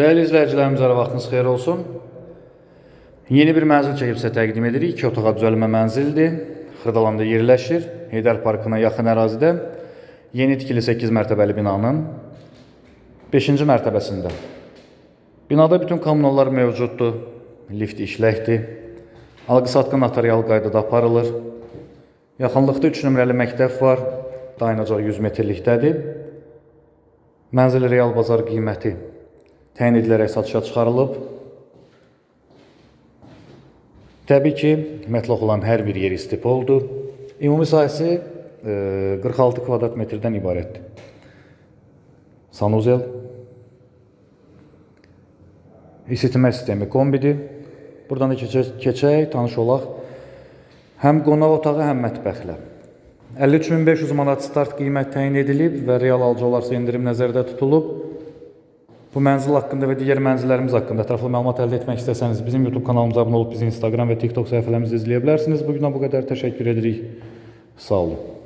Değerli izləyicilərimiz, hər vaxtınız xeyir olsun. Yeni bir mənzil çəkib sizə təqdim edirik. 2 otağa düzəlmə mənzildir. Xırdalanda yerləşir. Heydər Parkına yaxın ərazidə. Yeni tikili 8 mərtəbəli binanın 5-ci mərtəbəsində. Binada bütün kommunallar mövcuddur. Lift işləkdir. Alqı-satqı notarial qaydada aparılır. Yaxınlıqda 3 nömrəli məktəb var. Dayanacaq 100 metrlikdədir. Mənzil real bazar qiyməti təyin edilərək satışa çıxarılıb. Təbii ki, mətlaq olan hər bir yer istif oldu. Ümumi sahəsi e, 46 kvadrat metrdən ibarətdir. Sanuzel isitmə sistemi kombidir. Buradan da keçək, keçək tanış olaq. Həm qonaq otağı, həm mətbəxlə. 53500 manat start qiymət təyin edilib və real alıcı olarsa endirim nəzərdə tutulub. Bu mənzil haqqında və digər mənzillərimiz haqqında ətraflı məlumat əldə etmək istəsəniz bizim YouTube kanalımıza abunə olub bizi Instagram və TikTok səhifələrimizdə izləyə bilərsiniz. Bu günə bu qədər təşəkkür edirik. Sağ olun.